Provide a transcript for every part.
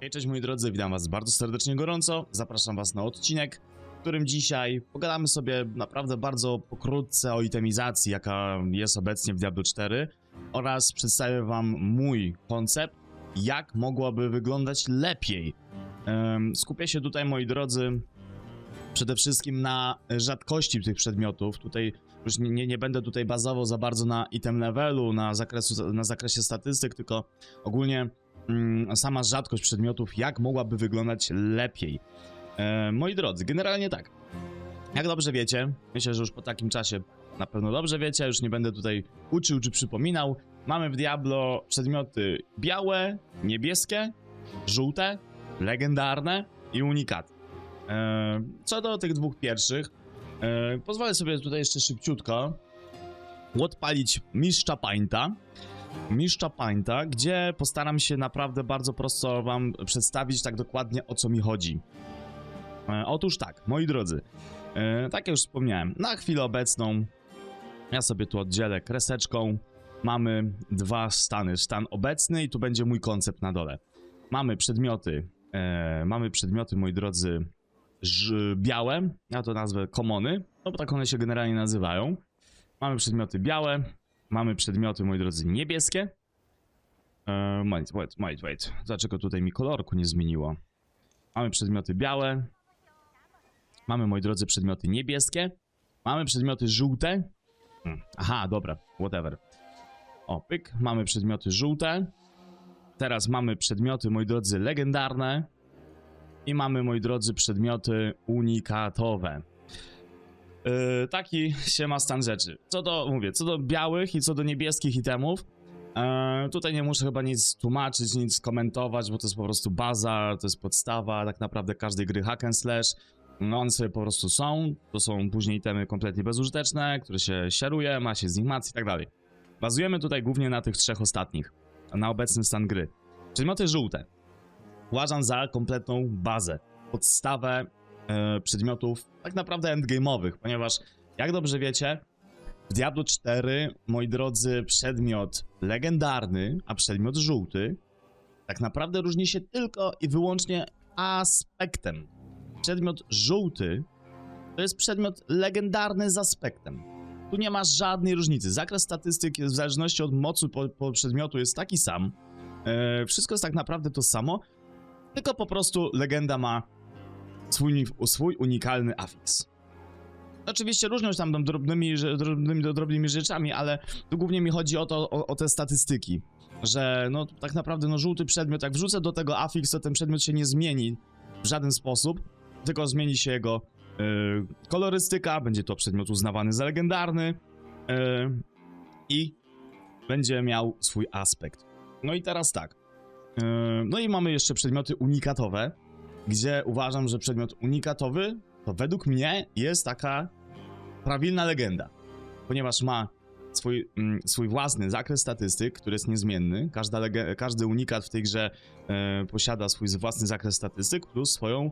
Hej, cześć moi drodzy, witam was bardzo serdecznie gorąco. Zapraszam was na odcinek, w którym dzisiaj pogadamy sobie naprawdę bardzo pokrótce o itemizacji, jaka jest obecnie w Diablo 4 oraz przedstawię wam mój koncept, jak mogłaby wyglądać lepiej. Skupię się tutaj, moi drodzy, przede wszystkim na rzadkości tych przedmiotów. Tutaj już nie, nie, będę tutaj bazował za bardzo na item levelu, na, zakresu, na zakresie statystyk, tylko ogólnie sama rzadkość przedmiotów, jak mogłaby wyglądać lepiej. E, moi drodzy, generalnie tak. Jak dobrze wiecie, myślę, że już po takim czasie na pewno dobrze wiecie, już nie będę tutaj uczył czy przypominał. Mamy w Diablo przedmioty białe, niebieskie, żółte, legendarne i unikaty. E, co do tych dwóch pierwszych, e, pozwolę sobie tutaj jeszcze szybciutko odpalić mistrza Painta. Mistrza Painta, gdzie postaram się naprawdę bardzo prosto wam przedstawić tak dokładnie o co mi chodzi. E, otóż tak, moi drodzy, e, tak jak już wspomniałem, na chwilę obecną ja sobie tu oddzielę kreseczką. Mamy dwa stany. Stan obecny i tu będzie mój koncept na dole. Mamy przedmioty, e, mamy przedmioty, moi drodzy, białe, ja to nazwę komony, no bo tak one się generalnie nazywają. Mamy przedmioty białe, mamy przedmioty, moi drodzy, niebieskie. E, wait, wait, wait, wait. Dlaczego tutaj mi kolorku nie zmieniło? Mamy przedmioty białe. Mamy, moi drodzy, przedmioty niebieskie. Mamy przedmioty żółte. Hmm, Aha, dobra, whatever. O, pyk, mamy przedmioty żółte. Teraz mamy przedmioty, moi drodzy, legendarne. I mamy, moi drodzy, przedmioty unikatowe. Yy, taki się ma stan rzeczy. Co do, mówię, co do białych i co do niebieskich itemów, yy, tutaj nie muszę chyba nic tłumaczyć, nic komentować, bo to jest po prostu baza, to jest podstawa tak naprawdę każdej gry hack and slash. No one sobie po prostu są, to są później itemy kompletnie bezużyteczne, które się sieruje, ma się z nich mac i tak dalej. Bazujemy tutaj głównie na tych trzech ostatnich, na obecny stan gry. Przedmioty żółte. Uważam za kompletną bazę, podstawę przedmiotów tak naprawdę endgame'owych, ponieważ jak dobrze wiecie, w Diablo 4, moi drodzy, przedmiot legendarny, a przedmiot żółty tak naprawdę różni się tylko i wyłącznie aspektem. Przedmiot żółty to jest przedmiot legendarny z aspektem. Tu nie ma żadnej różnicy. Zakres statystyk w zależności od mocy po, po przedmiotu jest taki sam. E, wszystko jest tak naprawdę to samo, tylko po prostu legenda ma swój, swój unikalny afiks. Oczywiście różnią się tam drobnymi, drobnymi, drobnymi rzeczami, ale tu głównie mi chodzi o to, o, o te statystyki. Że no tak naprawdę no żółty przedmiot, jak wrzucę do tego afiks, to ten przedmiot się nie zmieni w żaden sposób, tylko zmieni się jego y, kolorystyka, będzie to przedmiot uznawany za legendarny y, i będzie miał swój aspekt. No i teraz tak. y, no i mamy jeszcze przedmioty unikatowe, gdzie uważam, że przedmiot unikatowy to według mnie jest taka prawilna legenda, ponieważ ma swój, mm, swój własny zakres statystyk, który jest niezmienny. Każda każdy unikat w tej grze e, posiada swój własny zakres statystyk plus swoją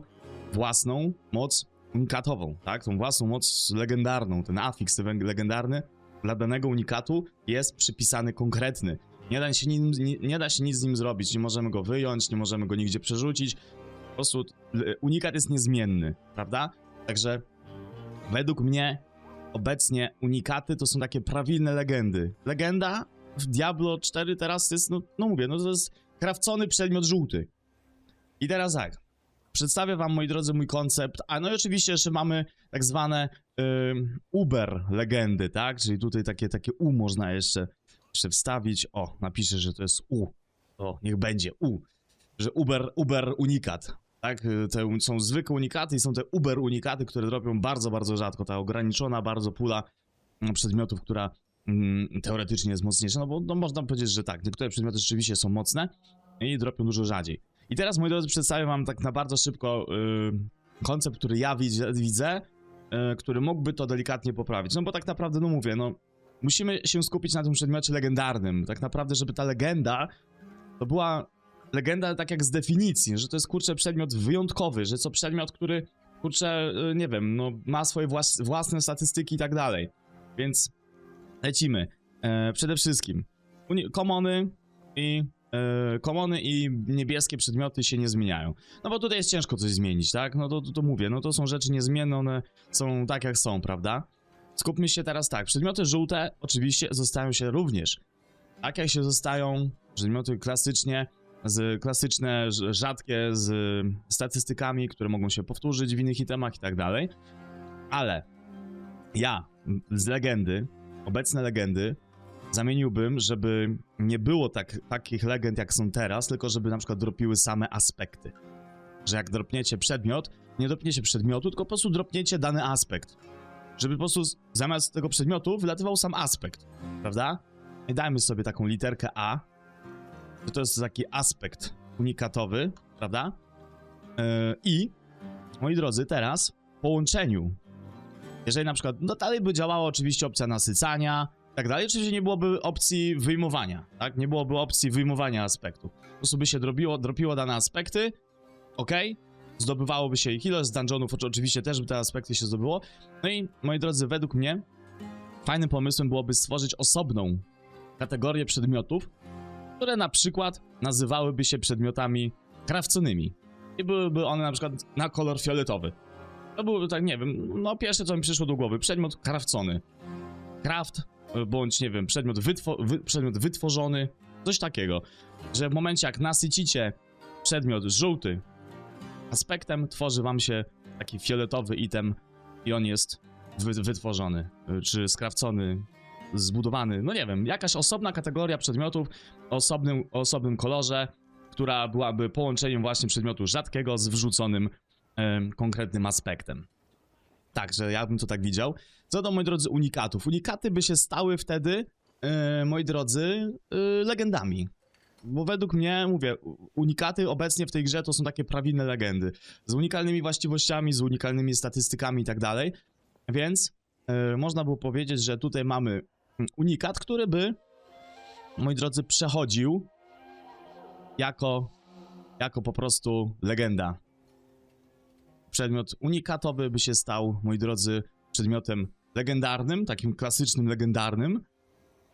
własną moc unikatową, tak? Tą własną moc legendarną, ten afiks legendarny dla danego unikatu jest przypisany konkretny. Nie da, się nim, nie, nie da się nic z nim zrobić, nie możemy go wyjąć, nie możemy go nigdzie przerzucić. Prostu e, unikat jest niezmienny, prawda? Także według mnie obecnie unikaty to są takie prawilne legendy. Legenda w Diablo 4 teraz jest, no, no mówię, no to jest krawcony przedmiot żółty. I teraz tak, przedstawię wam, moi drodzy, mój koncept, a no i oczywiście jeszcze mamy tak zwane ym, Uber legendy, tak? Czyli tutaj takie, takie U można jeszcze, jeszcze wstawić. O, napiszę, że to jest U. O, niech będzie U. Że Uber, Uber unikat. Tak, te są zwykłe unikaty i są te Uber unikaty, które dropią bardzo, bardzo rzadko. Ta ograniczona bardzo pula mm, przedmiotów, która mm, teoretycznie jest mocniejsza, no bo no, można powiedzieć, że tak, niektóre przedmioty rzeczywiście są mocne i dropią dużo rzadziej. I teraz, moi drodzy, przedstawię wam tak na bardzo szybko y, koncept, który ja widzę, widzę y, który mógłby to delikatnie poprawić. No bo tak naprawdę, no mówię, no musimy się skupić na tym przedmiocie legendarnym. Tak naprawdę, żeby ta legenda to była legenda tak jak z definicji, że to jest kurczę przedmiot wyjątkowy, że to przedmiot, który kurczę, y, nie wiem, no ma swoje włas własne statystyki i tak dalej. Więc lecimy. E, przede wszystkim uni- komony i e, komony i niebieskie przedmioty się nie zmieniają. No bo tutaj jest ciężko coś zmienić, tak? No to, to, to mówię, no to są rzeczy niezmienne, one są tak jak są, prawda? Skupmy się teraz tak, przedmioty żółte oczywiście zostają się również. Tak jak się zostają przedmioty klasycznie, z klasyczne, rzadkie, z statystykami, które mogą się powtórzyć w innych itemach i tak dalej. Ale ja z legendy, obecne legendy, zamieniłbym, żeby nie było tak, takich legend jak są teraz, tylko żeby na przykład dropiły same aspekty. Że jak dropniecie przedmiot, nie dropniecie przedmiotu, tylko po prostu dropniecie dany aspekt. Żeby po prostu zamiast tego przedmiotu wylatywał sam aspekt, prawda? I dajmy sobie taką literkę A, że to jest taki aspekt unikatowy, prawda? Yy, I, moi drodzy, teraz w połączeniu, jeżeli na przykład, no dalej by działała oczywiście opcja nasycania, tak dalej, oczywiście nie byłoby opcji wyjmowania, tak? Nie byłoby opcji wyjmowania aspektu. Po prostu by się drobiło, dropiło dane aspekty, ok? Zdobywałoby się ich ilość z dungeonów, oczy- oczywiście też by te aspekty się zdobyło. No i, moi drodzy, według mnie fajnym pomysłem byłoby stworzyć osobną kategorię przedmiotów, które na przykład nazywałyby się przedmiotami krawconymi. I byłyby one na przykład na kolor fioletowy. To byłoby tak, nie wiem, no pierwsze co mi przyszło do głowy, przedmiot krawcony. Craft, y, bądź nie wiem, przedmiot, wytwo- wy- przedmiot wytworzony, coś takiego. Że w momencie jak nasycicie przedmiot żółty aspektem, tworzy wam się taki fioletowy item i on jest wy- wytworzony, czy skrawcony, zbudowany, no nie wiem, jakaś osobna kategoria przedmiotów o osobnym, osobnym kolorze, która byłaby połączeniem właśnie przedmiotu rzadkiego z wrzuconym em, konkretnym aspektem. Także ja bym to tak widział. Co do, moi drodzy, unikatów. Unikaty by się stały wtedy, e, moi drodzy, e, legendami. Bo według mnie, mówię, unikaty obecnie w tej grze to są takie prawilne legendy. Z unikalnymi właściwościami, z unikalnymi statystykami i tak dalej. Więc e, można było powiedzieć, że tutaj mamy unikat, który by, moi drodzy, przechodził jako, jako po prostu legenda. Przedmiot unikatowy by się stał, moi drodzy, przedmiotem legendarnym, takim klasycznym legendarnym,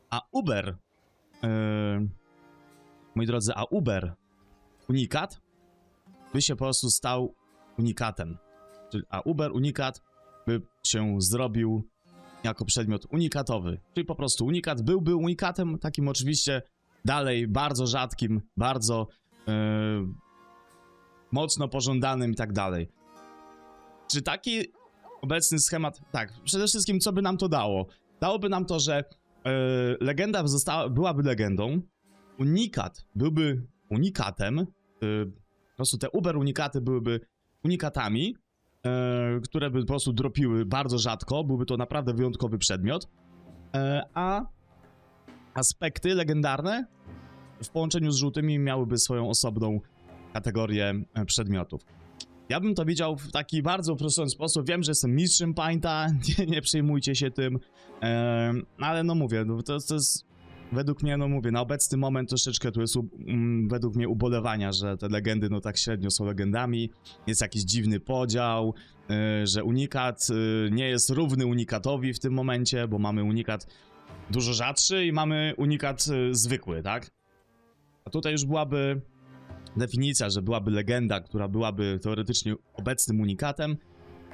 a Uber, yy, moi drodzy, a Uber unikat by się po prostu stał unikatem. Czyli, a Uber unikat by się zrobił jako przedmiot unikatowy. Czyli po prostu unikat byłby unikatem, takim oczywiście dalej bardzo rzadkim, bardzo yy, mocno pożądanym i tak dalej. Czy taki obecny schemat, tak, przede wszystkim co by nam to dało? Dałoby nam to, że yy, legenda została, byłaby legendą, unikat byłby unikatem, yy, po prostu te Uber unikaty byłyby unikatami, które by po prostu dropiły bardzo rzadko, byłby to naprawdę wyjątkowy przedmiot, e, a aspekty legendarne w połączeniu z żółtymi miałyby swoją osobną kategorię e, przedmiotów. Ja bym to widział w taki bardzo uproszczony sposób. Wiem, że jestem mistrzem Painta, nie, nie przejmujcie się tym, e, ale no mówię, no to, to jest według mnie, no mówię, na obecny moment troszeczkę tu jest mm, według mnie ubolewania, że te legendy no tak średnio są legendami, jest jakiś dziwny podział, y, że unikat y, nie jest równy unikatowi w tym momencie, bo mamy unikat dużo rzadszy i mamy unikat y, zwykły, tak? A tutaj już byłaby definicja, że byłaby legenda, która byłaby teoretycznie obecnym unikatem,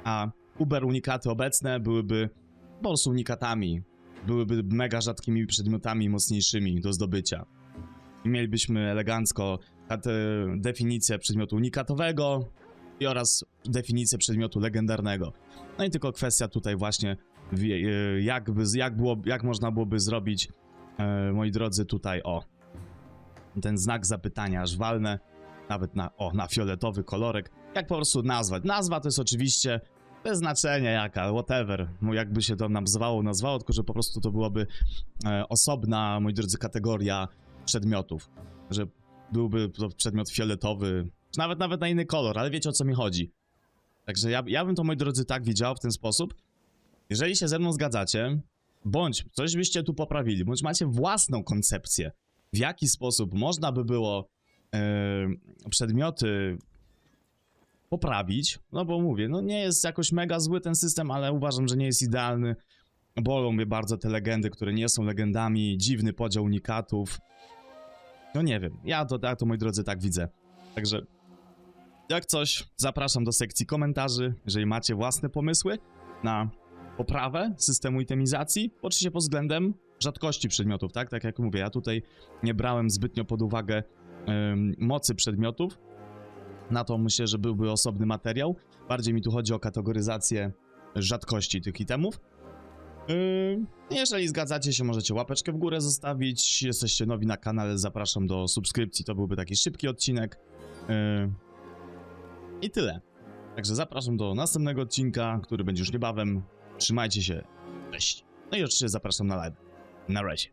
a Uber unikaty obecne byłyby po prostu unikatami, byłyby mega rzadkimi przedmiotami mocniejszymi do zdobycia. I mielibyśmy elegancko kat- definicję przedmiotu unikatowego i oraz definicję przedmiotu legendarnego. No i tylko kwestia tutaj właśnie, e, jak, by, jak, było, jak można byłoby zrobić, e, moi drodzy, tutaj o, ten znak zapytania, aż walnę, nawet na, o, na fioletowy kolorek, jak po prostu nazwać. Nazwa to jest oczywiście bez znaczenia jaka, whatever, jakby się to nazwało, nazwało, tylko że po prostu to byłaby e, osobna, moi drodzy, kategoria przedmiotów, że byłby to przedmiot fioletowy, czy nawet nawet na inny kolor, ale wiecie o co mi chodzi. Także ja, ja bym to, moi drodzy, tak widział w ten sposób. Jeżeli się ze mną zgadzacie, bądź coś byście tu poprawili, bądź macie własną koncepcję, w jaki sposób można by było e, przedmioty poprawić, no bo mówię, no nie jest jakoś mega zły ten system, ale uważam, że nie jest idealny. Bolą mnie bardzo te legendy, które nie są legendami, dziwny podział unikatów. No nie wiem, ja to, ja to moi drodzy tak widzę. Także jak coś, zapraszam do sekcji komentarzy, jeżeli macie własne pomysły na poprawę systemu itemizacji, oczywiście pod względem rzadkości przedmiotów, tak? Tak jak mówię, ja tutaj nie brałem zbytnio pod uwagę em, mocy przedmiotów. Na to myślę, że byłby osobny materiał. Bardziej mi tu chodzi o kategoryzację rzadkości tych itemów. Ym, Jeżeli zgadzacie się, możecie łapeczkę w górę zostawić. Jesteście nowi na kanale, zapraszam do subskrypcji. To byłby taki szybki odcinek. Ym, I tyle. Także zapraszam do następnego odcinka, który będzie już niebawem. Trzymajcie się. Cześć. No i oczywiście zapraszam na live. Na razie.